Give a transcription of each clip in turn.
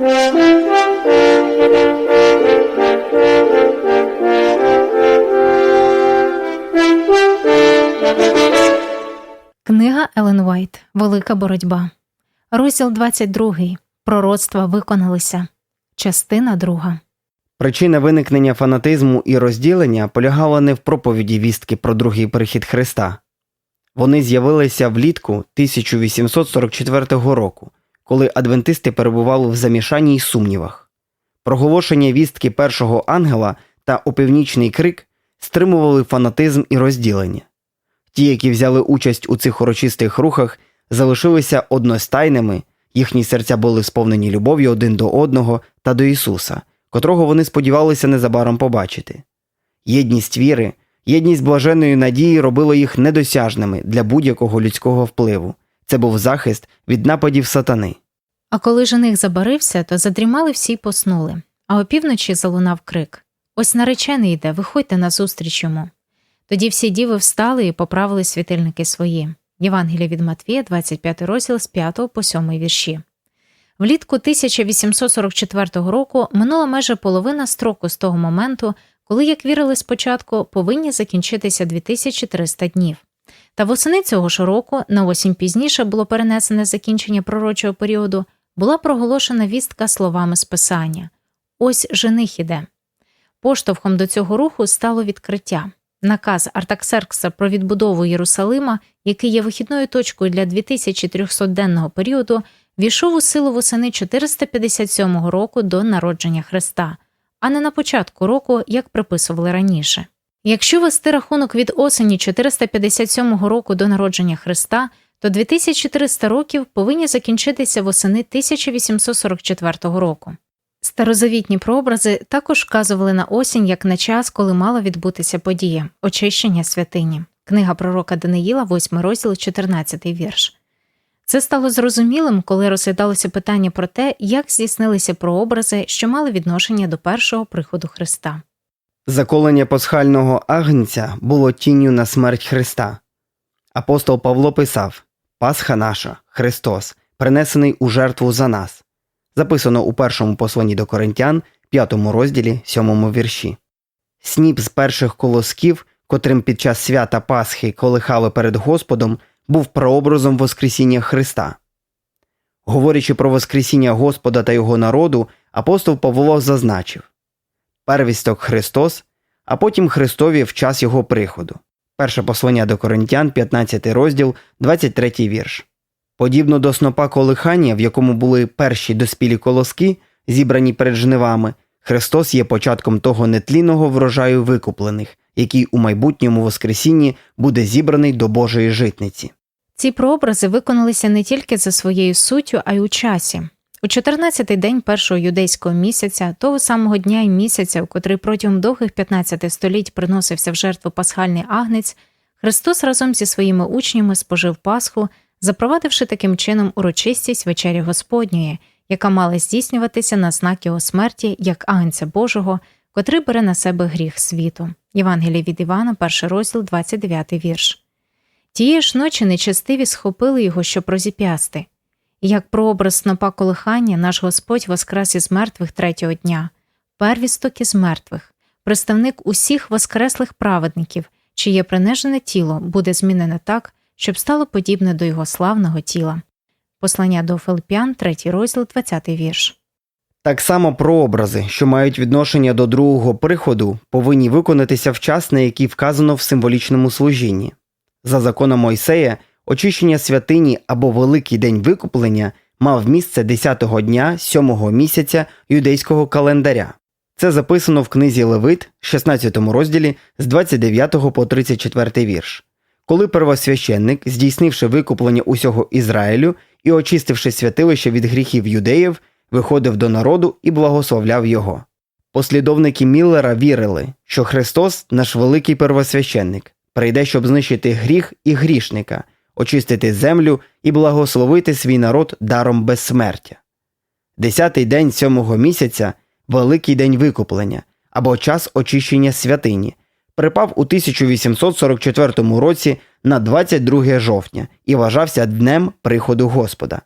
Книга Елен Уайт Велика боротьба. Розділ 22. Пророцтва виконалися. Частина 2. Причина виникнення фанатизму і розділення полягала не в проповіді вістки про другий прихід Христа. Вони з'явилися влітку 1844 року, коли адвентисти перебували в замішанні й сумнівах. Проголошення вістки першого ангела та опівнічний крик стримували фанатизм і розділення. Ті, які взяли участь у цих урочистих рухах, залишилися одностайними, їхні серця були сповнені любов'ю один до одного та до Ісуса, котрого вони сподівалися незабаром побачити. Єдність віри, єдність блаженної надії робила їх недосяжними для будь-якого людського впливу. Це був захист від нападів сатани. А коли жених забарився, то задрімали всі й поснули. А опівночі залунав крик Ось наречений йде, виходьте назустріч йому. Тоді всі діви встали і поправили світильники свої. Євангелія від Матвія, 25 розділ з 5 по 7 вірші. Влітку 1844 року минула майже половина строку з того моменту, коли, як вірили спочатку, повинні закінчитися 2300 днів. Та восени цього ж року, на осінь пізніше було перенесене закінчення пророчого періоду, була проголошена вістка словами з писання Ось жених іде. Поштовхом до цього руху стало відкриття. Наказ Артаксеркса про відбудову Єрусалима, який є вихідною точкою для 2300-денного періоду, війшов у силу восени 457 року до народження Христа, а не на початку року, як приписували раніше. Якщо вести рахунок від осені 457 року до народження Христа, то 2300 років повинні закінчитися восени 1844 року. Старозавітні прообрази також вказували на осінь як на час, коли мала відбутися подія очищення святині. Книга пророка Даниїла, 8 розділ, 14 вірш. Це стало зрозумілим, коли розглядалося питання про те, як здійснилися прообрази, що мали відношення до першого приходу Христа. Заколення пасхального агнця було тінню на смерть Христа. Апостол Павло писав Пасха наша, Христос, принесений у жертву за нас. Записано у першому посланні до Коринтян, 5 розділі, 7 вірші. Сніп з перших колосків, котрим під час свята Пасхи колихали перед Господом, був прообразом Воскресіння Христа. Говорячи про Воскресіння Господа та його народу, апостол Павло зазначив первісток Христос, а потім Христові в час Його приходу. Перше послання до Коринтян, 15 розділ, 23 вірш. Подібно до снопа колихання, в якому були перші доспілі колоски, зібрані перед жнивами, Христос є початком того нетлінного врожаю викуплених, який у майбутньому Воскресінні буде зібраний до Божої житниці. Ці прообрази виконалися не тільки за своєю суттю, а й у часі. У 14-й день першого юдейського місяця, того самого дня і місяця, у котрий протягом довгих 15 століть приносився в жертву пасхальний агнець, Христос разом зі своїми учнями спожив Пасху, запровадивши таким чином урочистість вечері Господньої, яка мала здійснюватися на знак його смерті як агнця Божого, котрий бере на себе гріх світу. Євангеліє від Івана, перший розділ, 29 вірш. Тієї ж ночі нечестиві схопили його, щоб розіп'ясти. Як прообраз снопа колихання, наш Господь воскрес із мертвих третього дня, первісток із мертвих, представник усіх воскреслих праведників, чиє принижене тіло буде змінене так, щоб стало подібне до його славного тіла. Послання до Филип'ян, 3 розділ, 20 вірш. Так само прообрази, що мають відношення до другого приходу, повинні виконатися в час, на який вказано в символічному служінні. За законом Мойсея, очищення святині або Великий день викуплення мав місце 10-го дня 7-го місяця юдейського календаря. Це записано в книзі Левит, 16 розділі з 29 по 34 вірш. Коли первосвященник, здійснивши викуплення усього Ізраїлю і очистивши святилище від гріхів юдеїв, виходив до народу і благословляв його. Послідовники Міллера вірили, що Христос, наш великий первосвященник, прийде, щоб знищити гріх і грішника, очистити землю і благословити свій народ даром безсмертя. Десятий день сьомого місяця великий день викуплення або час очищення святині, припав у 1844 році на 22 жовтня і вважався днем приходу Господа.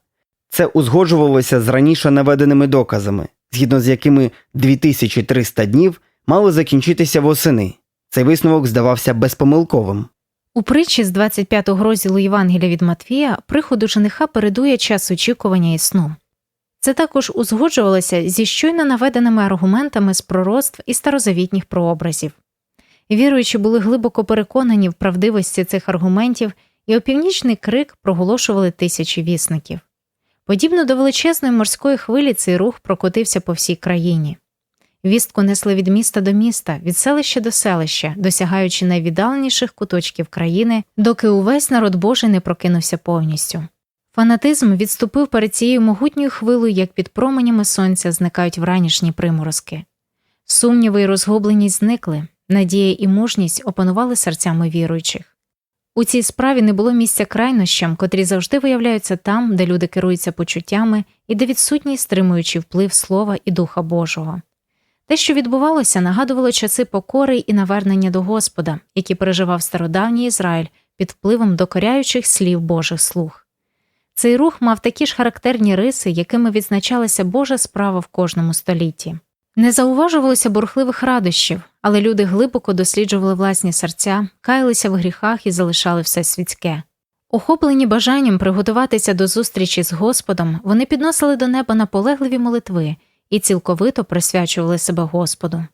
Це узгоджувалося з раніше наведеними доказами, згідно з якими 2300 днів мали закінчитися восени. Цей висновок здавався безпомилковим. У притчі з 25-го розділу Євангелія від Матвія приходу жениха передує час очікування і сну. Це також узгоджувалося зі щойно наведеними аргументами з пророцтв і старозавітніх прообразів. Віруючі були глибоко переконані в правдивості цих аргументів, і опівнічний крик проголошували тисячі вісників. Подібно до величезної морської хвилі цей рух прокотився по всій країні. Вістку несли від міста до міста, від селища до селища, досягаючи найвіддаленіших куточків країни, доки увесь народ Божий не прокинувся повністю. Фанатизм відступив перед цією могутньою хвилою, як під променями сонця зникають вранішні приморозки. Сумніви й розгубленість зникли, надія і мужність опанували серцями віруючих. У цій справі не було місця крайнощам, котрі завжди виявляються там, де люди керуються почуттями і де відсутній стримуючий вплив Слова і Духа Божого. Те, що відбувалося, нагадувало часи покори і навернення до Господа, які переживав стародавній Ізраїль під впливом докоряючих слів Божих слуг. Цей рух мав такі ж характерні риси, якими відзначалася Божа справа в кожному столітті. Не зауважувалося бурхливих радощів, але люди глибоко досліджували власні серця, каялися в гріхах і залишали все світське. Охоплені бажанням приготуватися до зустрічі з Господом, вони підносили до неба наполегливі молитви і цілковито присвячували себе Господу.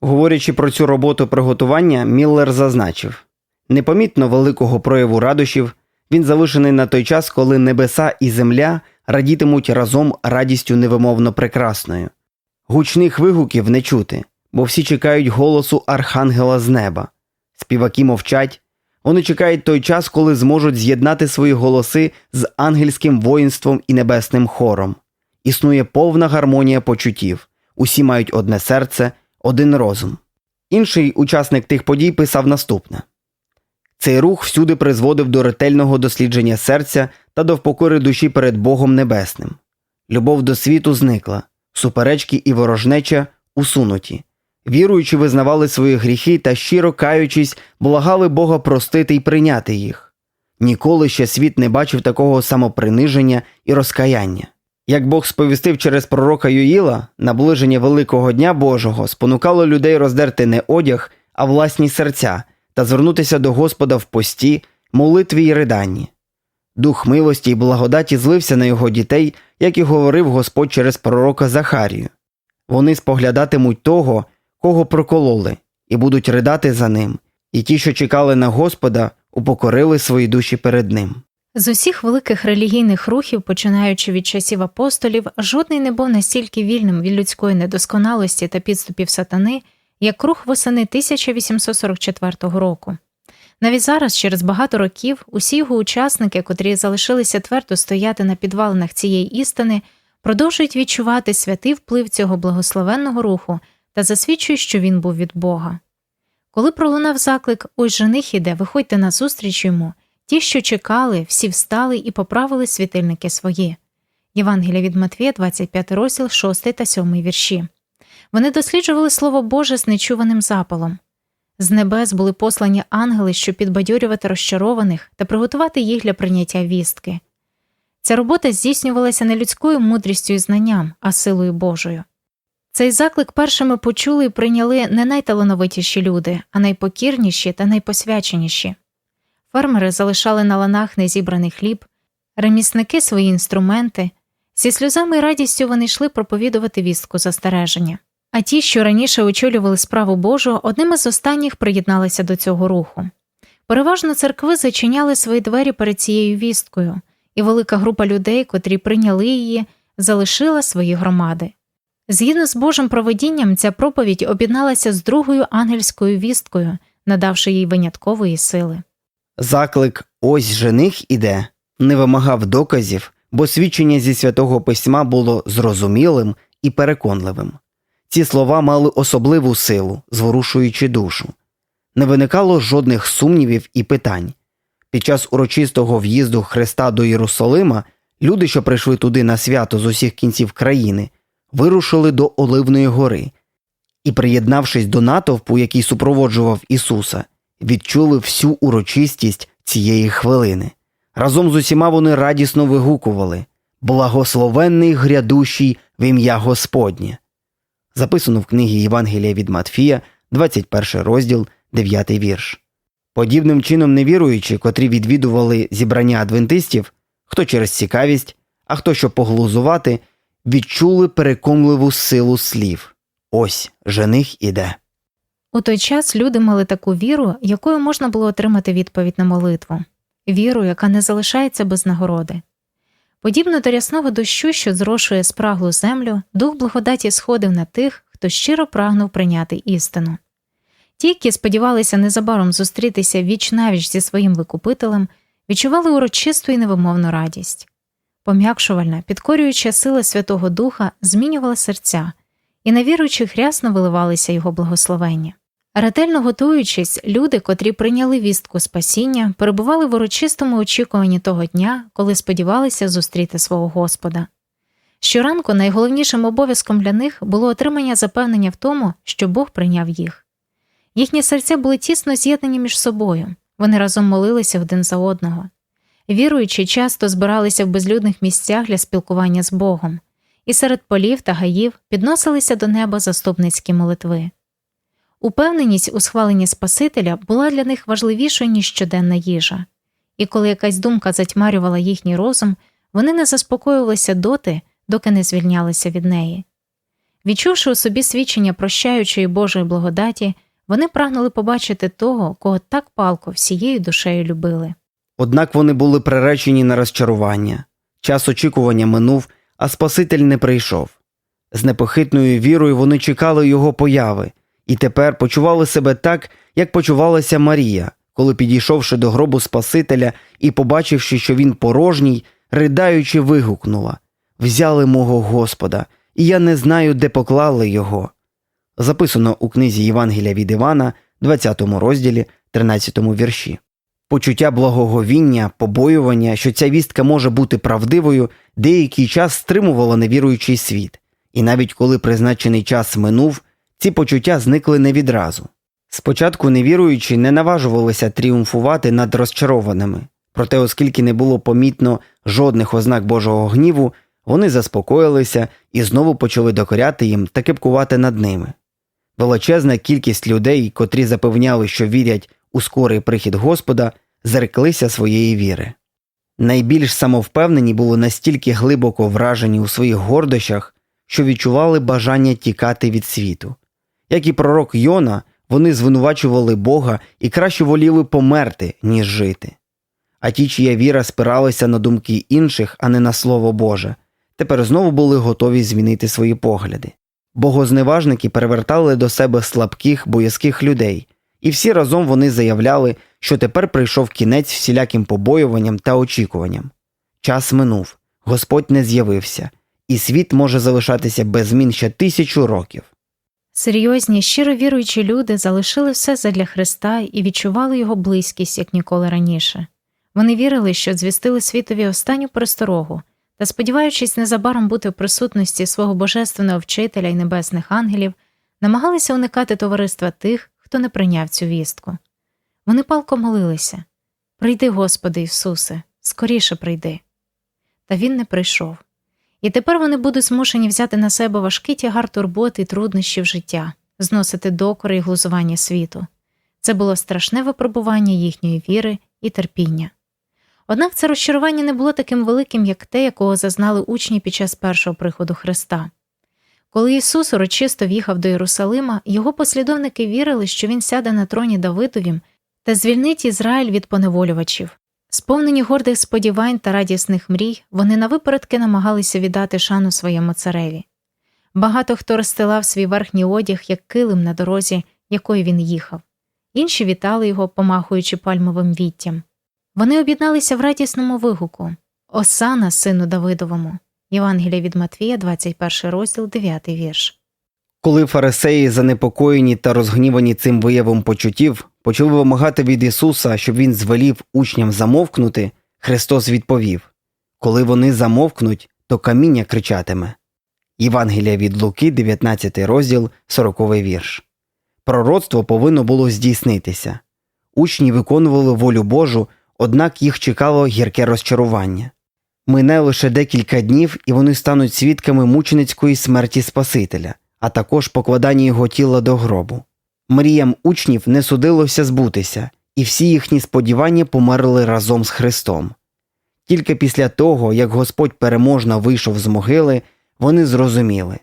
Говорячи про цю роботу приготування, Міллер зазначив непомітно великого прояву радощів він залишений на той час, коли небеса і земля радітимуть разом радістю невимовно прекрасною. Гучних вигуків не чути, бо всі чекають голосу архангела з неба. Співаки мовчать, вони чекають той час, коли зможуть з'єднати свої голоси з ангельським воїнством і небесним хором. Існує повна гармонія почуттів, усі мають одне серце, один розум. Інший учасник тих подій писав наступне цей рух всюди призводив до ретельного дослідження серця та до впокори душі перед Богом Небесним. Любов до світу зникла, суперечки і ворожнеча усунуті. Віруючи, визнавали свої гріхи та щиро каючись, благали Бога простити й прийняти їх. Ніколи ще світ не бачив такого самоприниження і розкаяння. Як Бог сповістив через пророка Юїла, наближення Великого Дня Божого спонукало людей роздерти не одяг, а власні серця та звернутися до Господа в пості, молитві й риданні. Дух милості й благодаті злився на його дітей, як і говорив Господь через пророка Захарію. Вони споглядатимуть того, кого прокололи, і будуть ридати за ним, і ті, що чекали на Господа, упокорили свої душі перед ним. З усіх великих релігійних рухів, починаючи від часів апостолів, жодний не був настільки вільним від людської недосконалості та підступів сатани, як рух восени 1844 року. Навіть зараз, через багато років, усі його учасники, котрі залишилися твердо стояти на підвалинах цієї істини, продовжують відчувати святий вплив цього благословенного руху та засвідчують, що він був від Бога. Коли пролунав заклик Ось жених іде, виходьте на зустріч йому, ті, що чекали, всі встали і поправили світильники свої. Євангелія від Матвія, 25 розділ, 6 та 7 вірші. Вони досліджували Слово Боже з нечуваним запалом. З небес були послані ангели, щоб підбадьорювати розчарованих та приготувати їх для прийняття вістки. Ця робота здійснювалася не людською мудрістю і знанням, а силою Божою. Цей заклик першими почули і прийняли не найталановитіші люди, а найпокірніші та найпосвяченіші. Фермери залишали на ланах незібраний хліб, ремісники свої інструменти, зі сльозами і радістю вони йшли проповідувати вістку застереження. А ті, що раніше очолювали справу Божу, одним із останніх приєдналися до цього руху. Переважно церкви зачиняли свої двері перед цією вісткою, і велика група людей, котрі прийняли її, залишила свої громади. Згідно з Божим проведінням, ця проповідь об'єдналася з другою ангельською вісткою, надавши їй виняткової сили. Заклик Ось жених іде не вимагав доказів, бо свідчення зі святого письма було зрозумілим і переконливим. Ці слова мали особливу силу, зворушуючи душу. Не виникало жодних сумнівів і питань. Під час урочистого в'їзду Христа до Єрусалима люди, що прийшли туди на свято з усіх кінців країни, вирушили до Оливної гори і, приєднавшись до натовпу, який супроводжував Ісуса, відчули всю урочистість цієї хвилини. Разом з усіма вони радісно вигукували благословенний грядущий в ім'я Господнє. Записано в книгі Євангелія від Матфія, 21 розділ, 9 вірш. Подібним чином невіруючі, котрі відвідували зібрання адвентистів, хто через цікавість, а хто щоб поглузувати, відчули переконливу силу слів. Ось жених іде. У той час люди мали таку віру, якою можна було отримати відповідь на молитву, віру, яка не залишається без нагороди. Подібно до рясного дощу, що зрошує спраглу землю, дух благодаті сходив на тих, хто щиро прагнув прийняти істину. Ті, які сподівалися незабаром зустрітися віч навіч зі своїм викупителем, відчували урочисту і невимовну радість. Пом'якшувальна, підкорююча сила Святого Духа змінювала серця, і на віруючих рясно виливалися його благословення. Ретельно готуючись, люди, котрі прийняли вістку спасіння, перебували в урочистому очікуванні того дня, коли сподівалися зустріти свого Господа. Щоранку найголовнішим обов'язком для них було отримання запевнення в тому, що Бог прийняв їх. Їхні серця були тісно з'єднані між собою, вони разом молилися один за одного. Віруючі часто збиралися в безлюдних місцях для спілкування з Богом, і серед полів та гаїв підносилися до неба заступницькі молитви. Упевненість у схваленні Спасителя була для них важливішою, ніж щоденна їжа, і коли якась думка затьмарювала їхній розум, вони не заспокоювалися доти, доки не звільнялися від неї. Відчувши у собі свідчення прощаючої Божої благодаті, вони прагнули побачити того, кого так палко всією душею любили. Однак вони були приречені на розчарування. Час очікування минув, а Спаситель не прийшов. З непохитною вірою вони чекали його появи, і тепер почували себе так, як почувалася Марія, коли, підійшовши до гробу Спасителя і побачивши, що він порожній, riдаючи, вигукнула Взяли мого Господа, і я не знаю, де поклали його. Записано у книзі Євангелія від Івана, 20 розділі, 13 вірші. Почуття благоговіння, побоювання, що ця вістка може бути правдивою, деякий час стримувало невіруючий світ, і навіть коли призначений час минув, ці почуття зникли не відразу. Спочатку невіруючі не наважувалися тріумфувати над розчарованими, проте, оскільки не було помітно жодних ознак Божого гніву, вони заспокоїлися і знову почали докоряти їм та кипкувати над ними. Величезна кількість людей, котрі запевняли, що вірять у скорий прихід Господа, зреклися своєї віри. Найбільш самовпевнені були настільки глибоко вражені у своїх гордощах, що відчували бажання тікати від світу. Як і пророк Йона, вони звинувачували Бога і краще воліли померти, ніж жити. А ті, чия віра спиралася на думки інших, а не на Слово Боже, тепер знову були готові змінити свої погляди. Богозневажники перевертали до себе слабких, боязких людей, і всі разом вони заявляли, що тепер прийшов кінець всіляким побоюванням та очікуванням. Час минув, Господь не з'явився, і світ може залишатися без змін ще тисячу років. Серйозні, щиро віруючі люди залишили все задля Христа і відчували його близькість, як ніколи раніше. Вони вірили, що звістили світові останню пересторогу, та, сподіваючись незабаром бути в присутності свого божественного вчителя і небесних ангелів, намагалися уникати товариства тих, хто не прийняв цю вістку. Вони палко молилися Прийди, Господи Ісусе, скоріше прийди. Та він не прийшов. І тепер вони будуть змушені взяти на себе важкий тягар турбот і труднощів життя, зносити докори і глузування світу. Це було страшне випробування їхньої віри і терпіння. Однак це розчарування не було таким великим, як те, якого зазнали учні під час першого приходу Христа. Коли Ісус урочисто в'їхав до Єрусалима, його послідовники вірили, що Він сяде на троні Давидовім та звільнить Ізраїль від поневолювачів. Сповнені гордих сподівань та радісних мрій, вони навипередки намагалися віддати шану своєму цареві. Багато хто розстилав свій верхній одяг, як килим на дорозі, якою він їхав. Інші вітали його, помахуючи пальмовим віттям. Вони об'єдналися в радісному вигуку Осана, сину Давидовому. Євангелія від Матвія, 21 розділ, 9 вірш. Коли фарисеї, занепокоєні та розгнівані цим виявом почуттів, почали вимагати від Ісуса, щоб Він звелів учням замовкнути, Христос відповів Коли вони замовкнуть, то каміння кричатиме. Євангелія від Луки, 19 розділ, 40 вірш. Пророцтво повинно було здійснитися. Учні виконували волю Божу, однак їх чекало гірке розчарування. Мине лише декілька днів, і вони стануть свідками мученицької смерті Спасителя, а також покладання його тіла до гробу. Мріям учнів не судилося збутися, і всі їхні сподівання померли разом з Христом. Тільки після того, як Господь переможно вийшов з могили, вони зрозуміли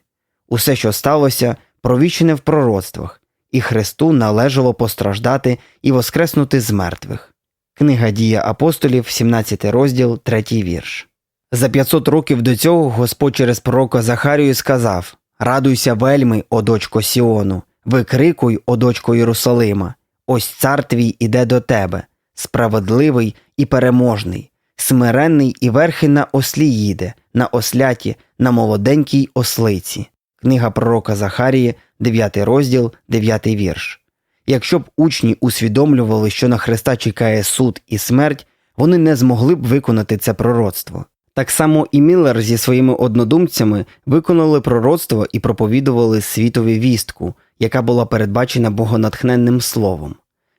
усе, що сталося, провічене в пророцтвах, і Христу належало постраждати і воскреснути з мертвих. Книга Дія апостолів, 17 розділ, 3 вірш. За 500 років до цього Господь через пророка Захарію сказав Радуйся вельми, о дочко Сіону, викрикуй, о дочко Єрусалима. Ось цар твій іде до тебе, справедливий і переможний, смиренний і верхи на ослі їде, на осляті, на молоденькій ослиці. Книга пророка Захарії, 9 розділ, 9 вірш. Якщо б учні усвідомлювали, що на Христа чекає суд і смерть, вони не змогли б виконати це пророцтво. Так само і Міллер зі своїми однодумцями виконали пророцтво і проповідували світові вістку, яка була передбачена богонатхненним словом.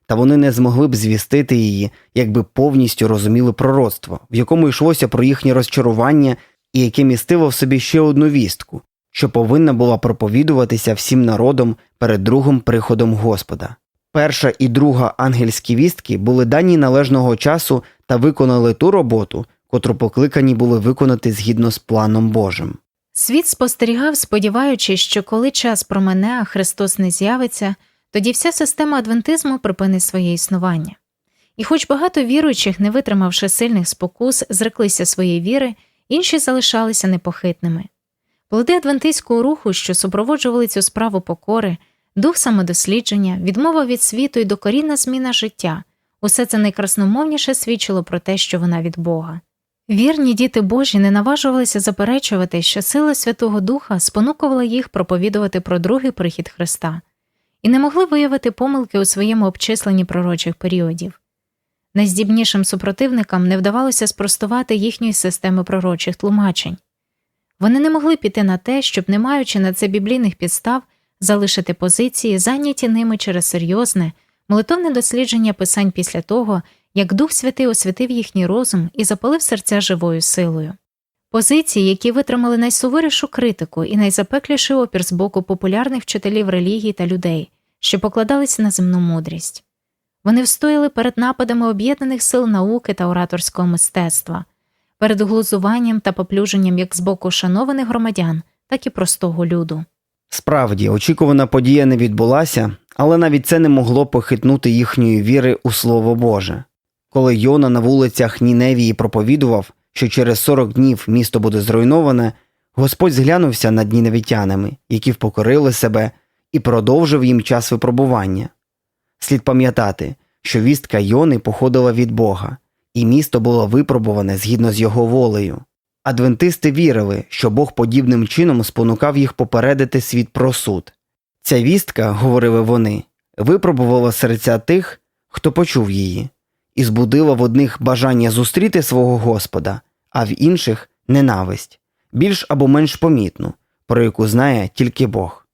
Та вони не змогли б звістити її, якби повністю розуміли пророцтво, в якому йшлося про їхнє розчарування і яке містило в собі ще одну вістку, що повинна була проповідуватися всім народом перед другим приходом Господа. Перша і друга ангельські вістки були дані належного часу та виконали ту роботу, котру покликані були виконати згідно з планом Божим. Світ спостерігав, сподіваючись, що коли час промене, а Христос не з'явиться, тоді вся система адвентизму припинить своє існування. І хоч багато віруючих, не витримавши сильних спокус, зреклися своєї віри, інші залишалися непохитними. Плоди адвентистського руху, що супроводжували цю справу покори, дух самодослідження, відмова від світу і докорінна зміна життя усе це найкрасномовніше свідчило про те, що вона від Бога. Вірні діти Божі не наважувалися заперечувати, що сила Святого Духа спонукувала їх проповідувати про другий прихід Христа, і не могли виявити помилки у своєму обчисленні пророчих періодів. Найздібнішим супротивникам не вдавалося спростувати їхньої системи пророчих тлумачень. Вони не могли піти на те, щоб, не маючи на це біблійних підстав, залишити позиції, зайняті ними через серйозне, молитовне дослідження писань після того, як Дух Святий освятив їхній розум і запалив серця живою силою. Позиції, які витримали найсуворішу критику і найзапекліший опір з боку популярних вчителів релігії та людей, що покладалися на земну мудрість. Вони встояли перед нападами об'єднаних сил науки та ораторського мистецтва, перед глузуванням та поплюженням як з боку шанованих громадян, так і простого люду. Справді, очікувана подія не відбулася, але навіть це не могло похитнути їхньої віри у Слово Боже. Коли Йона на вулицях Ніневії проповідував, що через 40 днів місто буде зруйноване, Господь зглянувся над ніневітянами, які впокорили себе, і продовжив їм час випробування. Слід пам'ятати, що вістка Йони походила від Бога, і місто було випробуване згідно з його волею. Адвентисти вірили, що Бог подібним чином спонукав їх попередити світ про суд. Ця вістка, говорили вони, випробувала серця тих, хто почув її, і збудила в одних бажання зустріти свого Господа, а в інших ненависть, більш або менш помітну, про яку знає тільки Бог.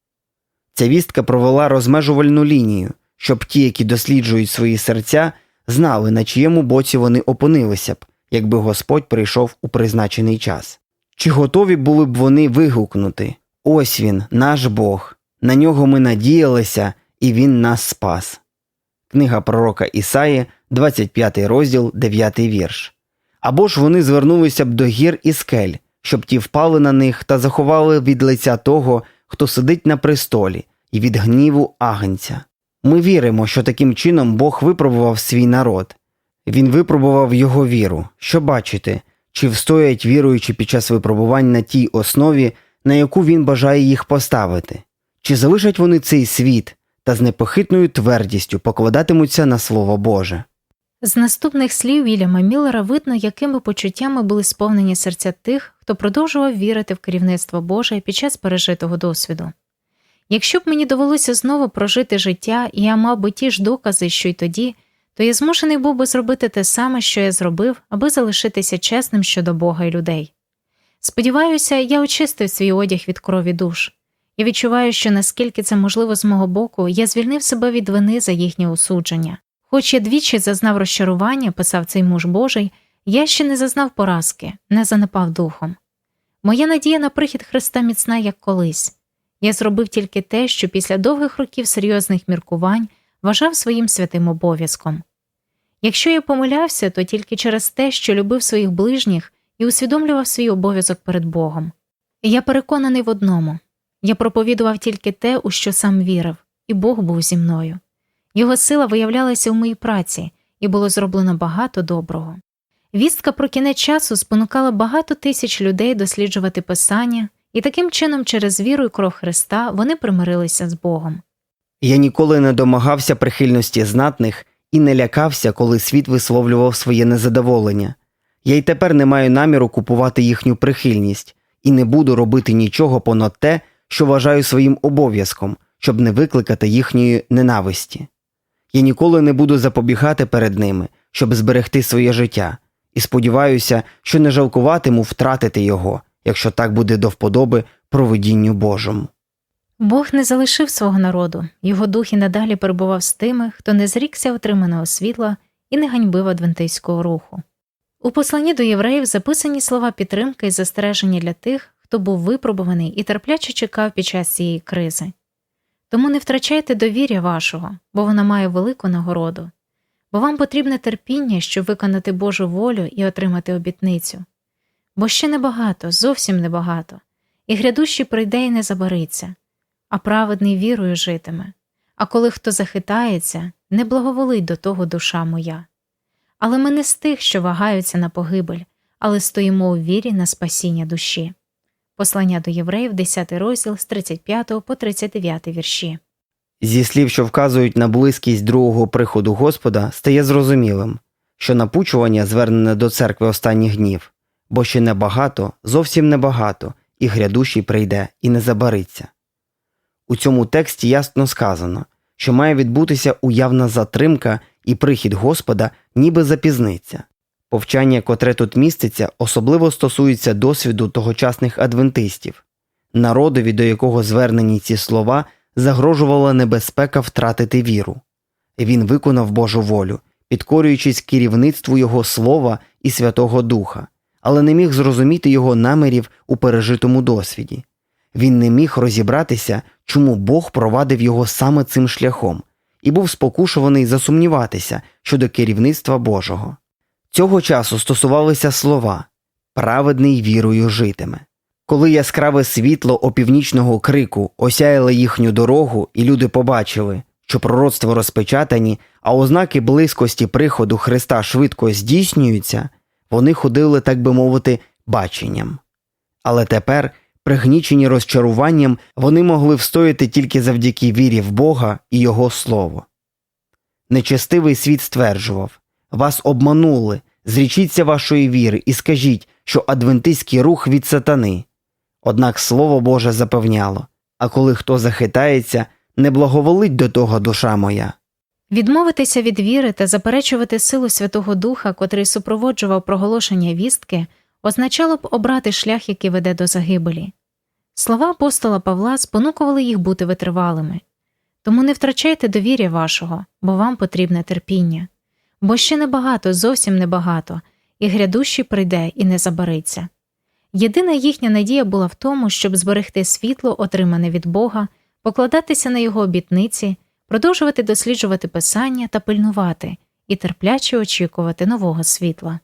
Ця вістка провела розмежувальну лінію, щоб ті, які досліджують свої серця, знали, на чиєму боці вони опинилися б, якби Господь прийшов у призначений час. Чи готові були б вони вигукнути Ось він, наш Бог, на нього ми надіялися, і Він нас спас. Книга пророка Ісаї, 25 розділ, 9 вірш. Або ж вони звернулися б до гір і скель, щоб ті впали на них та заховали від лиця того, хто сидить на престолі, і від гніву агнця. Ми віримо, що таким чином Бог випробував свій народ. Він випробував його віру, що бачити, чи встоять віруючи під час випробувань на тій основі, на яку він бажає їх поставити, чи залишать вони цей світ та з непохитною твердістю покладатимуться на Слово Боже. З наступних слів Вільяма Міллера видно, якими почуттями були сповнені серця тих, хто продовжував вірити в керівництво Боже під час пережитого досвіду. Якщо б мені довелося знову прожити життя, і я мав би ті ж докази, що й тоді, то я змушений був би зробити те саме, що я зробив, аби залишитися чесним щодо Бога і людей. Сподіваюся, я очистив свій одяг від крові душ. Я відчуваю, що наскільки це можливо з мого боку, я звільнив себе від вини за їхнє осудження. Хоч я двічі зазнав розчарування, писав цей муж Божий, Я ще не зазнав поразки, не занепав духом. Моя надія на прихід Христа міцна, як колись. Я зробив тільки те, що після довгих років серйозних міркувань вважав своїм святим обов'язком. Якщо я помилявся, то тільки через те, що любив своїх ближніх і усвідомлював свій обов'язок перед Богом. Я переконаний в одному я проповідував тільки те, у що сам вірив, і Бог був зі мною. Його сила виявлялася у моїй праці, і було зроблено багато доброго. Вістка про кінець часу спонукала багато тисяч людей досліджувати Писання, і таким чином, через віру і кров Христа, вони примирилися з Богом. Я ніколи не домагався прихильності знатних і не лякався, коли світ висловлював своє незадоволення. Я й тепер не маю наміру купувати їхню прихильність і не буду робити нічого понад те, що вважаю своїм обов'язком, щоб не викликати їхньої ненависті. Я ніколи не буду запобігати перед ними, щоб зберегти своє життя, і сподіваюся, що не жалкуватиму втратити його, якщо так буде до вподоби провидінню Божому. Бог не залишив свого народу, його дух і надалі перебував з тими, хто не зрікся отриманого світла і не ганьбив адвентистського руху. У посланні до євреїв записані слова підтримки і застереження для тих, хто був випробуваний і терпляче чекав під час цієї кризи. Тому не втрачайте довір'я вашого, бо вона має велику нагороду, бо вам потрібне терпіння, щоб виконати Божу волю і отримати обітницю. Бо ще небагато, зовсім небагато, і грядущий прийде і не забариться, а праведний вірою житиме. А коли хто захитається, не благоволить до того душа моя. Але ми не з тих, що вагаються на погибель, але стоїмо у вірі на спасіння душі. Послання до євреїв, 10 розділ з 35 по 39 вірші. Зі слів, що вказують на близькість другого приходу Господа, стає зрозумілим, що напучування звернене до церкви останніх днів, бо ще небагато, зовсім небагато, і грядущий прийде і не забариться. У цьому тексті ясно сказано, що має відбутися уявна затримка і прихід Господа ніби запізниться. Повчання, котре тут міститься, особливо стосується досвіду тогочасних адвентистів, народові, до якого звернені ці слова, загрожувала небезпека втратити віру. Він виконав Божу волю, підкорюючись керівництву Його Слова і Святого Духа, але не міг зрозуміти його намірів у пережитому досвіді. Він не міг розібратися, чому Бог провадив його саме цим шляхом, і був спокушуваний засумніватися щодо керівництва Божого. Цього часу стосувалися слова праведний вірою житиме. Коли яскраве світло опівнічного крику осяяло їхню дорогу, і люди побачили, що пророцтво розпечатані, а ознаки близькості приходу Христа швидко здійснюються, вони ходили, так би мовити, баченням. Але тепер, пригнічені розчаруванням, вони могли встояти тільки завдяки вірі в Бога і Його Слово. Нечестивий світ стверджував вас обманули, зрічіться вашої віри і скажіть, що адвентистський рух від сатани. Однак Слово Боже запевняло а коли хто захитається, не благоволить до того душа моя. Відмовитися від віри та заперечувати силу Святого Духа, котрий супроводжував проголошення вістки, означало б обрати шлях, який веде до загибелі. Слова апостола Павла спонукували їх бути витривалими. Тому не втрачайте довір'я вашого, бо вам потрібне терпіння. Бо ще небагато, зовсім небагато, і грядущий прийде і не забариться. Єдина їхня надія була в тому, щоб зберегти світло, отримане від Бога, покладатися на його обітниці, продовжувати досліджувати писання та пильнувати і терпляче очікувати нового світла.